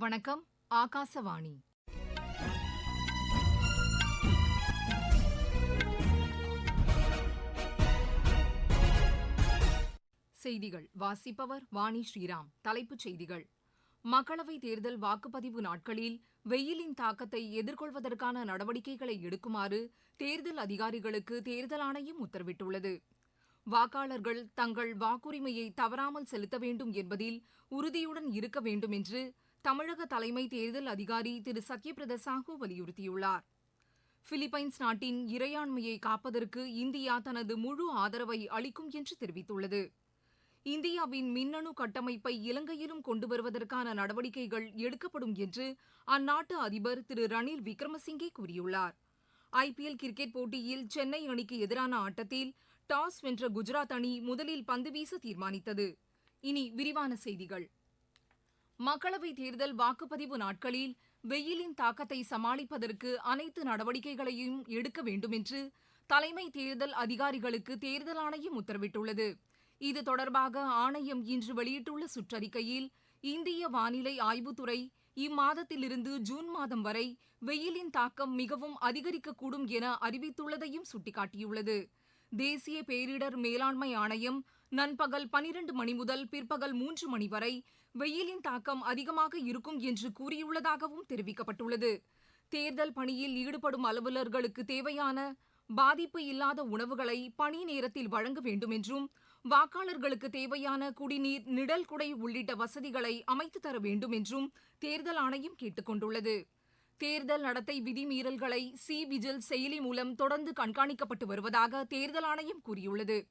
வணக்கம் ஆகாசவாணி. செய்திகள். வாசிப்பவர் வாணி ஸ்ரீராம். தலைப்புச் செய்திகள். மக்களவைத் தேர்தல் வாக்குப்பதிவு நாட்களில் வெயிலின் தாக்கத்தை எதிர்கொள்வதற்கான நடவடிக்கைகளை எடுக்குமாறு தேர்தல் அதிகாரிகளுக்கு தேர்தல் ஆணையம் உத்தரவிட்டுள்ளது. வாக்காளர்கள் தங்கள் வாக்குரிமையை தவறாமல் செலுத்த வேண்டும் என்பதில் உறுதியுடன் இருக்க வேண்டும் என்று தமிழக தலைமை தேர்தல் அதிகாரி திரு. சத்யபிரத சாஹூ வலியுறுத்தியுள்ளார். பிலிப்பைன்ஸ் நாட்டின் இறையாண்மையை காப்பதற்கு இந்தியா தனது முழு ஆதரவை அளிக்கும் என்று தெரிவித்துள்ளது. இந்தியாவின் மின்னணு கட்டமைப்பை இலங்கையிலும் கொண்டு வருவதற்கான நடவடிக்கைகள் எடுக்கப்படும் என்று அந்நாட்டு அதிபர் திரு. ரணில் விக்ரமசிங்கே கூறியுள்ளார். ஐபிஎல் கிரிக்கெட் போட்டியில் சென்னை அணிக்கு எதிரான ஆட்டத்தில் டாஸ் வென்ற குஜராத் அணி முதலில் பந்து வீச தீர்மானித்தது. இனி விரிவான செய்திகள். மக்களவைத் தேர்தல் வாக்குப்பதிவு நாட்களில் வெயிலின் தாக்கத்தை சமாளிப்பதற்கு அனைத்து நடவடிக்கைகளையும் எடுக்க வேண்டுமென்று தலைமை தேர்தல் அதிகாரிகளுக்கு தேர்தல் ஆணையம் உத்தரவிட்டுள்ளது. இது தொடர்பாக ஆணையம் இன்று வெளியிட்டுள்ள சுற்றறிக்கையில் இந்திய வானிலை ஆய்வுத்துறை இம்மாதத்திலிருந்து ஜூன் மாதம் வரை வெயிலின் தாக்கம் மிகவும் அதிகரிக்கக்கூடும் என அறிவித்துள்ளதையும் சுட்டிக்காட்டியுள்ளது. தேசிய பேரிடர் மேலாண்மை ஆணையம் நண்பகல் பனிரண்டு மணி முதல் பிற்பகல் மூன்று மணி வரை வெயிலின் தாக்கம் அதிகமாக இருக்கும் என்று கூறியுள்ளதாகவும் தெரிவிக்கப்பட்டுள்ளது. தேர்தல் பணியில் ஈடுபடும் அலுவலர்களுக்கு தேவையான பாதிப்பு இல்லாத உணவுகளை பணி நேரத்தில் வழங்க வேண்டும் என்றும் வாக்காளர்களுக்கு தேவையான குடிநீர் நிழல் குடை உள்ளிட்ட வசதிகளை அமைத்து தர வேண்டும் என்றும் தேர்தல் ஆணையம் கேட்டுக் கொண்டுள்ளது. தேர்தல் நடத்தை விதிமீறல்களை சி. விஜில் செயலி மூலம் தொடர்ந்து கண்காணிக்கப்பட்டு வருவதாக தேர்தல் ஆணையம் கூறியுள்ளது.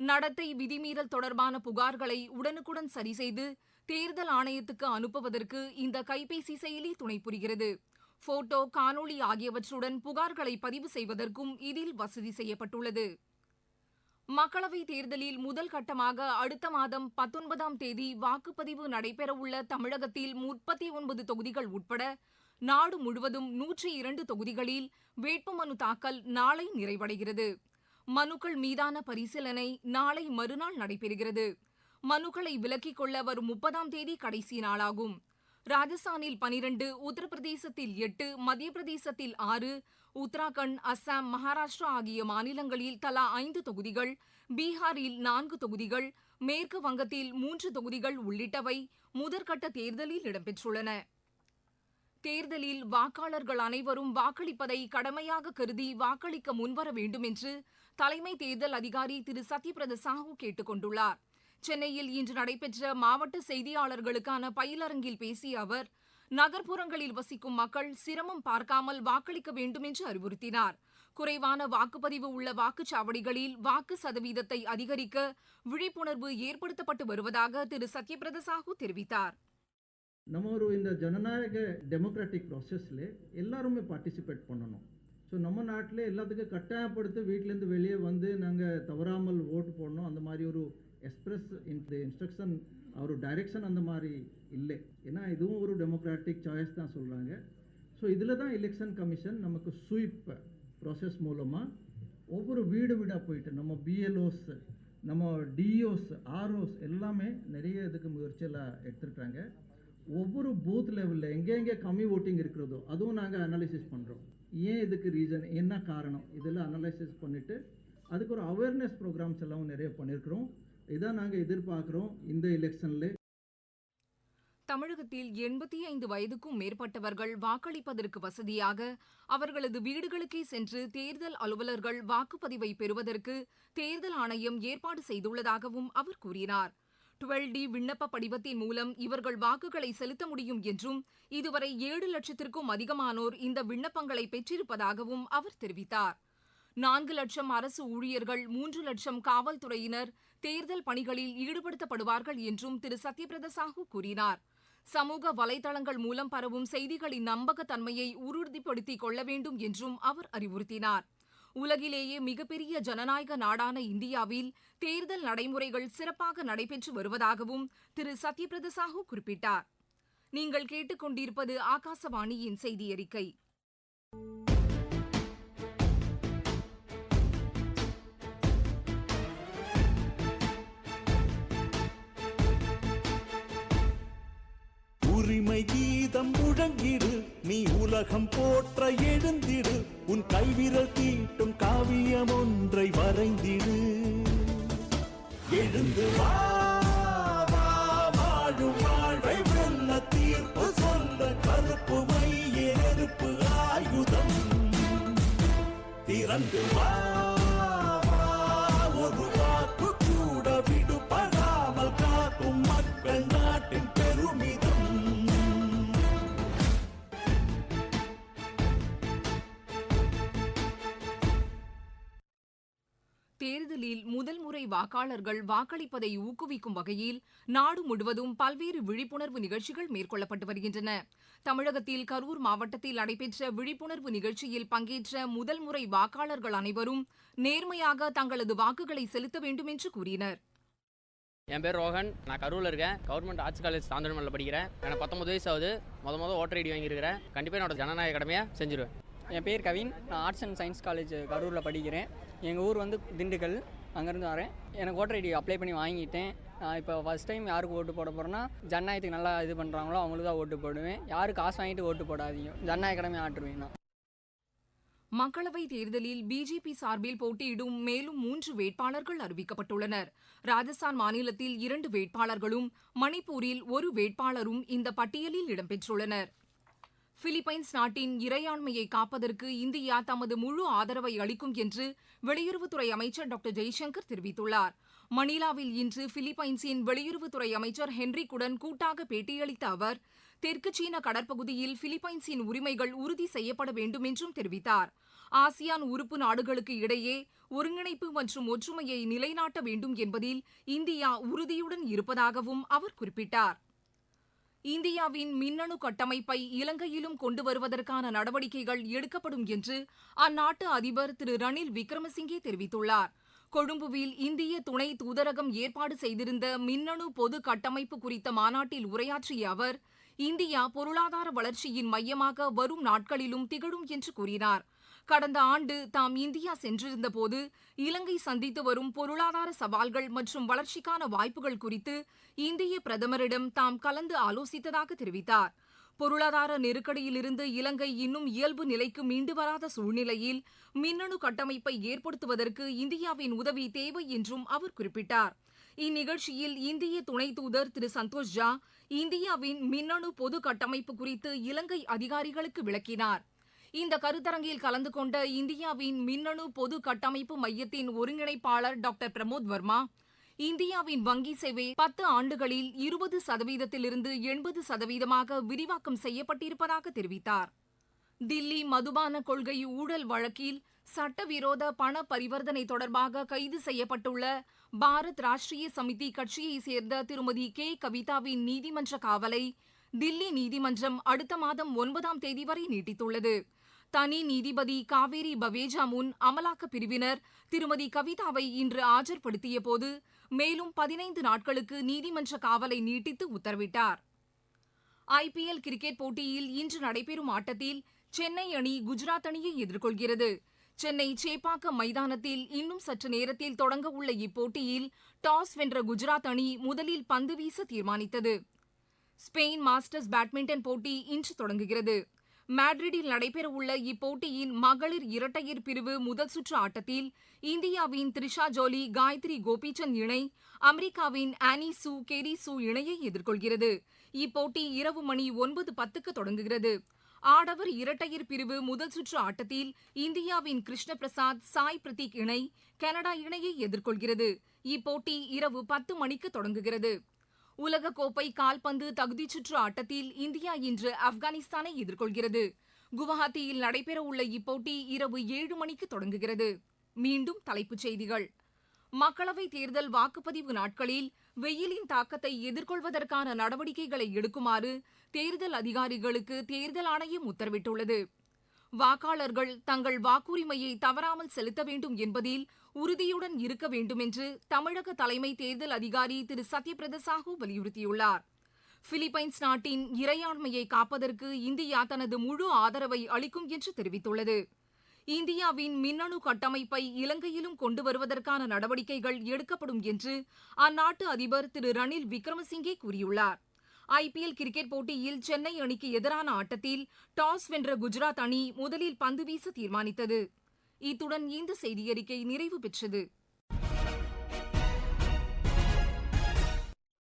நடத்தை விதிமீறல் தொடர்பான புகார்களை உடனுக்குடன் சரிசெய்து தேர்தல் ஆணையத்துக்கு அனுப்புவதற்கு இந்த கைபேசி செயலி துணை புரிகிறது. போட்டோ காணொலி ஆகியவற்றுடன் புகார்களை பதிவு செய்வதற்கும் இதில் வசதி செய்யப்பட்டுள்ளது. மக்களவைத் தேர்தலில் முதல் கட்டமாக அடுத்த மாதம் பத்தொன்பதாம் தேதி வாக்குப்பதிவு நடைபெறவுள்ள தமிழகத்தில் முப்பத்தி ஒன்பது தொகுதிகள் உட்பட நாடு முழுவதும் நூற்றி இரண்டு தொகுதிகளில் வேட்புமனு தாக்கல் நாளை நிறைவடைகிறது. மனுக்கள் மீதான பரிசீலனை நாளை மறுநாள் நடைபெறுகிறது. மனுக்களை விலக்கிக் கொள்ள வரும் முப்பதாம் தேதி கடைசி நாளாகும். ராஜஸ்தானில் பனிரண்டு உத்தரப்பிரதேசத்தில் எட்டு மத்திய பிரதேசத்தில் ஆறு உத்தராகண்ட் அஸ்ஸாம் மகாராஷ்டிரா ஆகிய மாநிலங்களில் தலா ஐந்து தொகுதிகள் பீகாரில் நான்கு தொகுதிகள் மேற்கு வங்கத்தில் மூன்று தொகுதிகள் உள்ளிட்டவை முதற்கட்ட தேர்தலில் இடம்பெற்றுள்ளன. தேர்தலில் வாக்காளர்கள் அனைவரும் வாக்களிப்பதை கடமையாக கருதி வாக்களிக்க முன்வர வேண்டும் என்று தலைமை தேர்தல் அதிகாரி திரு. சத்யபிரத சாஹூ கேட்டுக் கொண்டுள்ளார். சென்னையில் இன்று நடைபெற்ற மாவட்ட செய்தியாளர்களுக்கான பயிலரங்கில் பேசிய அவர் நகர்ப்புறங்களில் வசிக்கும் மக்கள் சிரமம் பார்க்காமல் வாக்களிக்க வேண்டும் என்று அறிவுறுத்தினார். குறைவான வாக்குப்பதிவு உள்ள வாக்குச்சாவடிகளில் வாக்கு சதவீதத்தை அதிகரிக்க விழிப்புணர்வு ஏற்படுத்தப்பட்டு வருவதாக திரு. சத்யபிரத சாஹூ தெரிவித்தார். நம்ம ஒரு இந்த ஜனநாயக டெமோக்ராட்டிக் ப்ராசஸில் எல்லாருமே பார்ட்டிசிபேட் பண்ணணும். ஸோ நம்ம நாட்டில் எல்லாத்துக்கும் கட்டாயப்படுத்தி வீட்டிலேருந்து வெளியே வந்து நாங்கள் தவறாமல் ஓட்டு போடணும். அந்த மாதிரி ஒரு எக்ஸ்பிரஸ் இந்த இன்ஸ்ட்ரக்ஷன் ஒரு டைரெக்ஷன் அந்த மாதிரி இல்லை. ஏன்னா இதுவும் ஒரு டெமோக்ராட்டிக் சாய்ஸ் தான் சொல்கிறாங்க ஸோ இதில் தான் எலெக்ஷன் கமிஷன் நமக்கு ஸ்வீப் ப்ராசஸ் மூலமாக ஒவ்வொரு வீடு வீடாக போயிட்டு நம்ம பிஎல்ஓஸ் நம்ம டிஓஸ் ஆர்ஓஸ் எல்லாமே நிறைய இதுக்கு முயற்சியெல்லாம் எடுத்துருக்காங்க. ஒவ்வொரு பூத் லெவலில் எங்கே எங்கே கம்மி ஓட்டிங் இருக்கிறதோ அதுவும் நாங்கள் அனாலிசிஸ் பண்ணுறோம் ஏன் இதுக்கு ரீசன் என்ன காரணம்? இதெல்லாம் அனலைசிஸ் பண்ணிவிட்டு அதுக்கு ஒரு அவேர்னஸ் ப்ரோக்ராம்ஸ் எல்லாம் நிறைய பண்ணியிருக்கிறோம் இதான் நாங்கள் எதிர்பார்க்குறோம் இந்த எலெக்ஷனில் தமிழகத்தில் எண்பத்தி ஐந்து வயதுக்கும் மேற்பட்டவர்கள் வாக்களிப்பதற்கு வசதியாக அவர்களது வீடுகளுக்கே சென்று தேர்தல் அலுவலர்கள் வாக்குப்பதிவை பெறுவதற்கு தேர்தல் ஆணையம் ஏற்பாடு செய்துள்ளதாகவும் அவர் கூறினார். டுவெல் டி விண்ணப்ப படிவத்தின் மூலம் இவர்கள் வாக்குகளை செலுத்த முடியும் என்றும் இதுவரை ஏழு லட்சத்திற்கும் அதிகமானோர் இந்த விண்ணப்பங்களை பெற்றிருப்பதாகவும் அவர் தெரிவித்தார். நான்கு லட்சம் அரசு ஊழியர்கள் மூன்று லட்சம் காவல்துறையினர் தேர்தல் பணிகளில் ஈடுபடுத்தப்படுவார்கள் என்றும் திரு. சத்யபிரத சாஹூ கூறினார். சமூக வலைதளங்கள் மூலம் பரவும் செய்திகளின் நம்பகத்தன்மையை உறுதிப்படுத்திக் கொள்ள வேண்டும் என்றும் அவர் அறிவுறுத்தினார். உலகிலேயே மிகப்பெரிய ஜனநாயக நாடான இந்தியாவில் தேர்தல் நடைமுறைகள் சிறப்பாக நடைபெற்று வருவதாகவும் திரு. சத்யபிரத சாஹூ குறிப்பிட்டார். நீங்கள் கேட்டுக்கொண்டிருப்பது ஆகாசவாணியின் செய்தி அறிக்கை. சத்தம் முழங்கிடு. நீ உலகம் போற்ற எழுந்திடு. உன் கைவிரல் தீட்டும் காவியம் ஒன்றை வரைந்திடு. எழுந்து வா வாழும் வாழ்வை வெல்ல தீர்ப்பு சொல்ல கருப்பு மைய நெருப்பு ஆயுதம். திறந்து வா, தேர்தலில் முதல் முறை வாக்காளர்கள் வாக்களிப்பதை ஊக்குவிக்கும் வகையில் நாடு முழுவதும் பல்வேறு விழிப்புணர்வு நிகழ்ச்சிகள் மேற்கொள்ளப்பட்டு வருகின்றன. தமிழகத்தில் கரூர் மாவட்டத்தில் நடைபெற்ற விழிப்புணர்வு நிகழ்ச்சியில் பங்கேற்ற முதல் முறை வாக்காளர்கள் அனைவரும் நேர்மையாக தங்களது வாக்குகளை செலுத்த வேண்டும் என்று கூறினர். என் பேர் ரோஹன். நான் கரூரில் இருக்கேன். கவர்மெண்ட் ஆர்ட்ஸ் காலேஜ் சாந்தனமல்ல படிக்கிறேன். எனக்கு பத்தொம்பது வயசு ஆகுது. முத மொதல் ஓட்டர் ஐடி வாங்கியிருக்கிறேன். கண்டிப்பாக என்னோட ஜனநாயக கடமையை செஞ்சிருவேன். என் பேர் கவின். நான் ஆர்ட்ஸ் அண்ட் சயின்ஸ் காலேஜ் கரூரில் படிக்கிறேன். எங்கள் ஊர் வந்து திண்டுக்கல். அங்கேருந்து வரேன். எனக்கு ஓட்டர் ஐடி அப்ளை பண்ணி வாங்கிட்டேன். நான் இப்போ ஃபஸ்ட் டைம் யாருக்கு ஓட்டு போட போகிறேன்னா ஜனநாயகத்துக்கு நல்லா இது பண்ணுறாங்களோ அவங்களுக்கு தான் ஓட்டு போடுவேன். யாரு காசு வாங்கிட்டு ஓட்டு போடாதீங்க. ஜனநாயக கடமை ஆட்டுருவேன் நான். மக்களவைத் தேர்தலில் பிஜேபி சார்பில் போட்டியிடும் மேலும் மூன்று வேட்பாளர்கள் அறிவிக்கப்பட்டுள்ளனர். ராஜஸ்தான் மாநிலத்தில் இரண்டு வேட்பாளர்களும் மணிப்பூரில் ஒரு வேட்பாளரும் இந்த பட்டியலில் இடம்பெற்றுள்ளனர். பிலிப்பைன்ஸ் நாட்டின் இறையாண்மையை காப்பதற்கு இந்தியா தமது முழு ஆதரவை அளிக்கும் என்று வெளியுறவுத்துறை அமைச்சர் டாக்டர் ஜெய்சங்கர் தெரிவித்துள்ளார். மணிலாவில் இன்று பிலிப்பைன்ஸின் வெளியுறவுத்துறை அமைச்சர் ஹென்ரிக்குடன் கூட்டாக பேட்டியளித்த அவர் தெற்கு சீன கடற்பகுதியில் பிலிப்பைன்ஸின் உரிமைகள் உறுதி செய்யப்பட வேண்டும் என்றும் தெரிவித்தார். ஆசியான் உறுப்பு நாடுகளுக்கு இடையே ஒருங்கிணைப்பு மற்றும் ஒற்றுமையை நிலைநாட்ட வேண்டும் என்பதில் இந்தியா உறுதியுடன் இருப்பதாகவும் அவர் குறிப்பிட்டார். இந்தியாவின் மின்னணு கட்டமைப்பை இலங்கையிலும் கொண்டு வருவதற்கான நடவடிக்கைகள் எடுக்கப்படும் என்று அந்நாட்டு அதிபர் திரு ரணில் விக்ரமசிங்கே தெரிவித்துள்ளார். கொழும்புவில் இந்திய துணை தூதரகம் ஏற்பாடு செய்திருந்த மின்னணு பொது கட்டமைப்பு குறித்த மாநாட்டில் உரையாற்றிய அவர் இந்தியா பொருளாதார வளர்ச்சியின் மையமாக வரும் நாட்களிலும் திகழும் என்று கூறினார். கடந்த ஆண்டு தாம் இந்தியா சென்றிருந்தபோது இலங்கை சந்தித்து வரும் பொருளாதார சவால்கள் மற்றும் வளர்ச்சிக்கான வாய்ப்புகள் குறித்து இந்திய பிரதமரிடம் தாம் கலந்து ஆலோசித்ததாக தெரிவித்தார். பொருளாதார நெருக்கடியிலிருந்து இலங்கை இன்னும் இயல்பு நிலைக்கு மீண்டு வராத சூழ்நிலையில் மின்னணு கட்டமைப்பை ஏற்படுத்துவதற்கு இந்தியாவின் உதவி தேவை என்றும் அவர் குறிப்பிட்டார். இந்நிகழ்ச்சியில் இந்திய துணை தூதர் திரு சந்தோஷ் ஜா இந்தியாவின் மின்னணு பொது கட்டமைப்பு குறித்து இலங்கை அதிகாரிகளுக்கு விளக்கினார். இந்த கருத்தரங்கில் கலந்து கொண்ட இந்தியாவின் மின்னணு பொது கட்டமைப்பு மையத்தின் ஒருங்கிணைப்பாளர் டாக்டர் பிரமோத் வர்மா இந்தியாவின் வங்கி சேவை பத்து ஆண்டுகளில் இருபது சதவீதத்திலிருந்து எண்பது சதவீதமாக விரிவாக்கம் செய்யப்பட்டிருப்பதாக தெரிவித்தார். தில்லி மதுபான கொள்கை ஊழல் வழக்கில் சட்டவிரோத பண பரிவர்த்தனை தொடர்பாக கைது செய்யப்பட்டுள்ள பாரத் ராஷ்டிரிய சமிதி கட்சியைச் சேர்ந்த திருமதி கே. கவிதாவின் நீதிமன்ற காவலை தில்லி நீதிமன்றம் அடுத்த மாதம் ஒன்பதாம் தேதி வரை நீட்டித்துள்ளது. தனி நீதிபதி காவேரி பவேஜா முன் அமலாக்கப் பிரிவினர் திருமதி கவிதாவை இன்று ஆஜர்படுத்திய போது மேலும் பதினைந்து நாட்களுக்கு நீதிமன்ற காவலை நீட்டித்து உத்தரவிட்டார். ஐபிஎல் கிரிக்கெட் போட்டியில் இன்று நடைபெறும் ஆட்டத்தில் சென்னை அணி குஜராத் அணியை எதிர்கொள்கிறது. சென்னை சேப்பாக்கம் மைதானத்தில் இன்னும் சற்று நேரத்தில் தொடங்க உள்ள இப்போட்டியில் டாஸ் வென்ற குஜராத் அணி முதலில் பந்து வீச தீர்மானித்தது. ஸ்பெயின் மாஸ்டர்ஸ் பேட்மிண்டன் போட்டி இன்று தொடங்குகிறது. மேட்ரிடில் நடைபெறவுள்ள இப்போட்டியின் மகளிர் இரட்டையர் பிரிவு முதல் சுற்று ஆட்டத்தில் இந்தியாவின் த்ரிஷா ஜோலி காயத்ரி கோபிச்சந்த் இணை அமெரிக்காவின் ஆனி சூ கெரி சூ இணையை எதிர்கொள்கிறது. இப்போட்டி இரவு மணி ஒன்பது பத்துக்கு தொடங்குகிறது. ஆடவர் இரட்டையர் பிரிவு முதல் சுற்று ஆட்டத்தில் இந்தியாவின் கிருஷ்ண பிரசாத் சாய் பிரதீக் இணை கனடா இணையை எதிர்கொள்கிறது. இப்போட்டி இரவு பத்து மணிக்கு தொடங்குகிறது. உலகக்கோப்பை கால்பந்து தகுதிச் சுற்று ஆட்டத்தில் இந்தியா இன்று ஆப்கானிஸ்தானை எதிர்கொள்கிறது. குவஹாத்தியில் நடைபெறவுள்ள இப்போட்டி இரவு ஏழு மணிக்கு தொடங்குகிறது. மீண்டும் தலைப்புச் செய்திகள். மக்களவைத் தேர்தல் வாக்குப்பதிவு நாட்களில் வெயிலின் தாக்கத்தை எதிர்கொள்வதற்கான நடவடிக்கைகளை எடுக்குமாறு தேர்தல் அதிகாரிகளுக்கு தேர்தல் ஆணையம் உத்தரவிட்டுள்ளது. வாக்காளர்கள் தங்கள் வாக்குரிமையை தவறாமல் செலுத்த வேண்டும் என்பதில் உறுதியுடன் இருக்க வேண்டும் என்று தமிழக தலைமை தேர்தல் அதிகாரி திரு. சத்யபிரத சாஹூ வலியுறுத்தியுள்ளார். பிலிப்பைன்ஸ் நாட்டின் இறையாண்மையை காப்பதற்கு இந்தியா தனது முழு ஆதரவை அளிக்கும் என்று தெரிவித்துள்ளது. இந்தியாவின் மின்னணு கட்டமைப்பை இலங்கையிலும் கொண்டு வருவதற்கான நடவடிக்கைகள் எடுக்கப்படும் என்று அந்நாட்டு அதிபர் திரு ரணில் விக்ரமசிங்கே கூறியுள்ளார். ஐபிஎல் கிரிக்கெட் போட்டியில் சென்னை அணிக்கு எதிரான ஆட்டத்தில் டாஸ் வென்ற குஜராத் அணி முதலில் பந்து வீச தீர்மானித்தது. இத்துடன் இந்த செய்தியறிக்கை நிறைவு பெற்றது.